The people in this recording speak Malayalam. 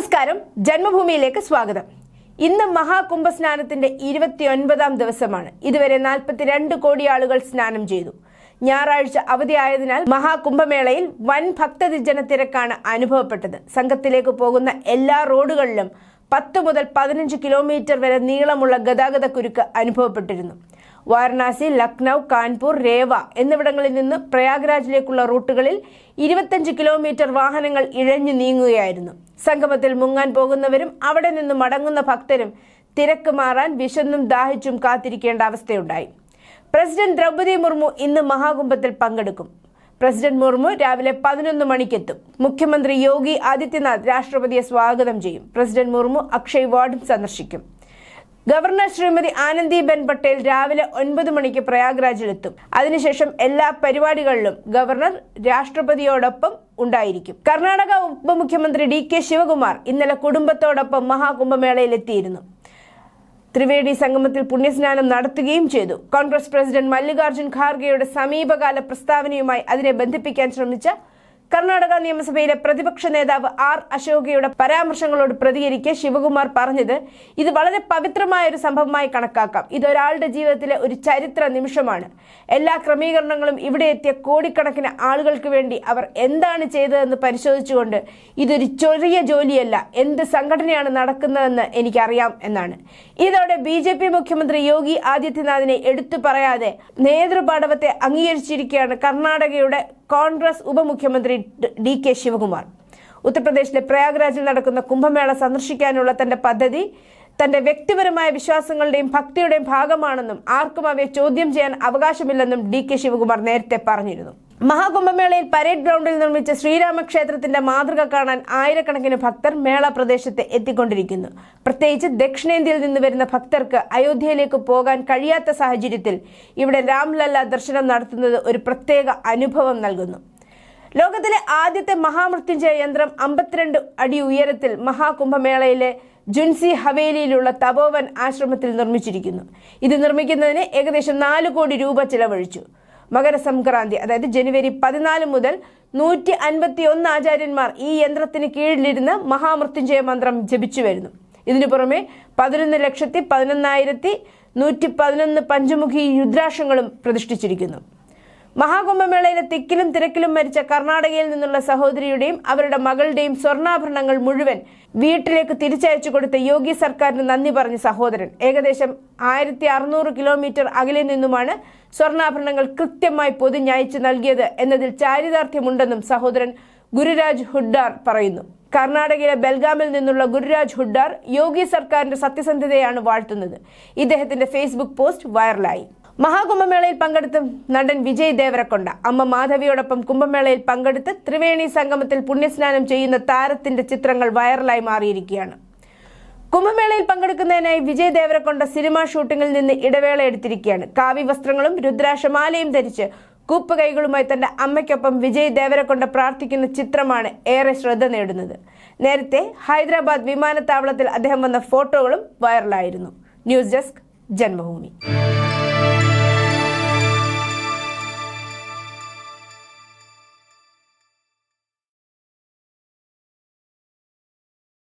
നമസ്കാരം. ജന്മഭൂമിയിലേക്ക് സ്വാഗതം. ഇന്ന് മഹാകുംഭസ്നാനത്തിന്റെ ഇരുപത്തിയൊൻപതാം ദിവസമാണ്. ഇതുവരെ നാൽപ്പത്തിരണ്ട് കോടി ആളുകൾ സ്നാനം ചെയ്തു. ഞായറാഴ്ച അവധിയായതിനാൽ മഹാകുംഭമേളയിൽ വൻ ഭക്തജന തിരക്കാണ് അനുഭവപ്പെട്ടത്. സംഘത്തിലേക്ക് പോകുന്ന എല്ലാ റോഡുകളിലും പത്ത് മുതൽ പതിനഞ്ച് കിലോമീറ്റർ വരെ നീളമുള്ള ഗതാഗത കുരുക്ക് അനുഭവപ്പെട്ടിരുന്നു. വാരണാസി ലക്നൗ കാൺപൂർ രേവ എന്നിവിടങ്ങളിൽ നിന്ന് പ്രയാഗ്രാജിലേക്കുള്ള റൂട്ടുകളിൽ ഇരുപത്തഞ്ച് കിലോമീറ്റർ വാഹനങ്ങൾ ഇഴഞ്ഞു നീങ്ങുകയായിരുന്നു. സംഗമത്തിൽ മുങ്ങാൻ പോകുന്നവരും അവിടെ നിന്ന് മടങ്ങുന്ന ഭക്തരും തിരക്ക് മാറാൻ വിശന്നും ദാഹിച്ചും കാത്തിരിക്കേണ്ട അവസ്ഥയുണ്ടായി. പ്രസിഡന്റ് ദ്രൗപദി മുർമു ഇന്ന് മഹാകുംഭത്തിൽ പങ്കെടുക്കും. പ്രസിഡന്റ് മുർമു രാവിലെ പതിനൊന്ന് മണിക്കെത്തും. മുഖ്യമന്ത്രി യോഗി ആദിത്യനാഥ് രാഷ്ട്രപതിയെ സ്വാഗതം ചെയ്യും. പ്രസിഡന്റ് മുർമു അക്ഷയ് വാർഡും സന്ദർശിക്കും. ഗവർണർ ശ്രീമതി ആനന്ദിബെൻ പട്ടേൽ രാവിലെ ഒൻപത് മണിക്ക് പ്രയാഗ്രാജിലെത്തും. അതിനുശേഷം എല്ലാ പരിപാടികളിലും ഗവർണർ രാഷ്ട്രപതിയോടൊപ്പം ഉണ്ടായിരിക്കും. കർണാടക ഉപമുഖ്യമന്ത്രി ഡി കെ ശിവകുമാർ ഇന്നലെ കുടുംബത്തോടൊപ്പം മഹാകുംഭമേളയിലെത്തിയിരുന്നു. ത്രിവേണി സംഗമത്തിൽ പുണ്യസ്നാനം നടത്തുകയും ചെയ്തു. കോൺഗ്രസ് പ്രസിഡന്റ് മല്ലികാർജുൻ ഖാർഗെയുടെ സമീപകാല പ്രസ്താവനയുമായി അതിനെ ബന്ധിപ്പിക്കാൻ ശ്രമിച്ച കർണാടക നിയമസഭയിലെ പ്രതിപക്ഷ നേതാവ് ആർ അശോകയുടെ പരാമർശങ്ങളോട് പ്രതികരിക്കെ ശിവകുമാർ പറഞ്ഞത് ഇത് വളരെ പവിത്രമായ ഒരു സംഭവമായി കണക്കാക്കാം. ഇതൊരാളുടെ ജീവിതത്തിലെ ഒരു ചരിത്ര നിമിഷമാണ്. എല്ലാ ക്രമീകരണങ്ങളും ഇവിടെ എത്തിയ കോടിക്കണക്കിന് ആളുകൾക്ക് വേണ്ടി അവർ എന്താണ് ചെയ്തതെന്ന് പരിശോധിച്ചുകൊണ്ട് ഇതൊരു ചെറിയ ജോലിയല്ല. എന്ത് സംഘടനയാണ് നടക്കുന്നതെന്ന് എനിക്കറിയാം എന്നാണ്. ഇതോടെ ബി ജെ പി മുഖ്യമന്ത്രി യോഗി ആദിത്യനാഥിനെ എടുത്തു പറയാതെ നേതൃപാടവത്തെ അംഗീകരിച്ചിരിക്കുകയാണ് കർണാടകയുടെ കോൺഗ്രസ് ഉപമുഖ്യമന്ത്രി ഡി കെ ശിവകുമാർ. ഉത്തർപ്രദേശിലെ പ്രയാഗ്രാജിൽ നടക്കുന്ന കുംഭമേള സന്ദർശിക്കാനുള്ള തന്റെ പദ്ധതി തന്റെ വ്യക്തിപരമായ വിശ്വാസങ്ങളുടെയും ഭക്തിയുടെയും ഭാഗമാണെന്നും ആർക്കും അവയെ ചോദ്യം ചെയ്യാൻ അവകാശമില്ലെന്നും ഡി കെ ശിവകുമാർ നേരത്തെ പറഞ്ഞിരുന്നു. മഹാകുംഭമേളയിൽ പരേഡ് ഗ്രൗണ്ടിൽ നിർമ്മിച്ച ശ്രീരാമക്ഷേത്രത്തിന്റെ മാതൃക കാണാൻ ആയിരക്കണക്കിന് ഭക്തർ മേള പ്രദേശത്ത് എത്തിക്കൊണ്ടിരിക്കുന്നു. പ്രത്യേകിച്ച് ദക്ഷിണേന്ത്യയിൽ നിന്ന് വരുന്ന ഭക്തർക്ക് അയോധ്യയിലേക്ക് പോകാൻ കഴിയാത്ത സാഹചര്യത്തിൽ ഇവിടെ രാംലല്ല ദർശനം നടത്തുന്നത് ഒരു പ്രത്യേക അനുഭവം നൽകുന്നു. ലോകത്തിലെ ആദ്യത്തെ മഹാമൃത്യുഞ്ജയ യന്ത്രം അമ്പത്തിരണ്ട് അടി ഉയരത്തിൽ മഹാകുംഭമേളയിലെ ജുൻസി ഹവേലിയിലുള്ള തപോവൻ ആശ്രമത്തിൽ നിർമ്മിച്ചിരിക്കുന്നു. ഇത് നിർമ്മിക്കുന്നതിന് ഏകദേശം നാല് കോടി രൂപ ചിലവഴിച്ചു. മകരസംക്രാന്തി അതായത് ജനുവരി പതിനാല് മുതൽ നൂറ്റി അൻപത്തി ഒന്ന് ആചാര്യന്മാർ ഈ യന്ത്രത്തിന് കീഴിലിരുന്ന് മഹാമൃത്യുഞ്ജയ മന്ത്രം ജപിച്ചു വരുന്നു. ഇതിനു പുറമെ പതിനൊന്ന് ലക്ഷത്തി പതിനൊന്നായിരത്തി നൂറ്റി പതിനൊന്ന് പഞ്ചമുഖി രുദ്രാക്ഷങ്ങളും പ്രതിഷ്ഠിച്ചിരിക്കുന്നു. മഹാകുംഭമേളയിലെ തിക്കിലും തിരക്കിലും മരിച്ച കർണാടകയിൽ നിന്നുള്ള സഹോദരിയുടെയും അവരുടെ മകളുടെയും സ്വർണാഭരണങ്ങൾ മുഴുവൻ വീട്ടിലേക്ക് തിരിച്ചയച്ചു കൊടുത്ത യോഗി സർക്കാരിന് നന്ദി പറഞ്ഞ സഹോദരൻ. ഏകദേശം ആയിരത്തി അറുന്നൂറ് കിലോമീറ്റർ അകലെ നിന്നുമാണ് സ്വർണാഭരണങ്ങൾ കൃത്യമായി പൊതിഞ്ഞയച്ചു നൽകിയത് എന്നതിൽ ചാരിതാർത്ഥ്യമുണ്ടെന്നും സഹോദരൻ ഗുരുരാജ് ഹുഡ്ഡാർ പറയുന്നു. കർണാടകയിലെ ബെൽഗാമിൽ നിന്നുള്ള ഗുരുരാജ് ഹുഡ്ഡാർ യോഗി സർക്കാരിന്റെ സത്യസന്ധതയാണ് വാഴ്ത്തുന്നത്. ഇദ്ദേഹത്തിന്റെ ഫേസ്ബുക്ക് പോസ്റ്റ് വൈറലായി. മഹാകുംഭമേളയിൽ പങ്കെടുത്ത് നടൻ വിജയ് ദേവരക്കൊണ്ട. അമ്മ മാധവിയോടൊപ്പം കുംഭമേളയിൽ പങ്കെടുത്ത് ത്രിവേണി സംഗമത്തിൽ പുണ്യസ്നാനം ചെയ്യുന്ന താരത്തിന്റെ ചിത്രങ്ങൾ വൈറലായി മാറിയിരിക്കുകയാണ്. കുംഭമേളയിൽ പങ്കെടുക്കുന്നതിനായി വിജയ് ദേവരക്കൊണ്ട സിനിമാ ഷൂട്ടിങ്ങിൽ നിന്ന് ഇടവേള എടുത്തിരിക്കുകയാണ്. കാവ്യ വസ്ത്രങ്ങളും രുദ്രാക്ഷമാലയും ധരിച്ച് കൂപ്പ് കൈകളുമായി തന്റെ അമ്മയ്ക്കൊപ്പം വിജയ് ദേവരക്കൊണ്ട പ്രാർത്ഥിക്കുന്ന ചിത്രമാണ് ഏറെ ശ്രദ്ധ നേടുന്നത്. നേരത്തെ ഹൈദരാബാദ് വിമാനത്താവളത്തിൽ അദ്ദേഹം വന്ന ഫോട്ടോകളും വൈറലായിരുന്നു. News desk Janmabhumi.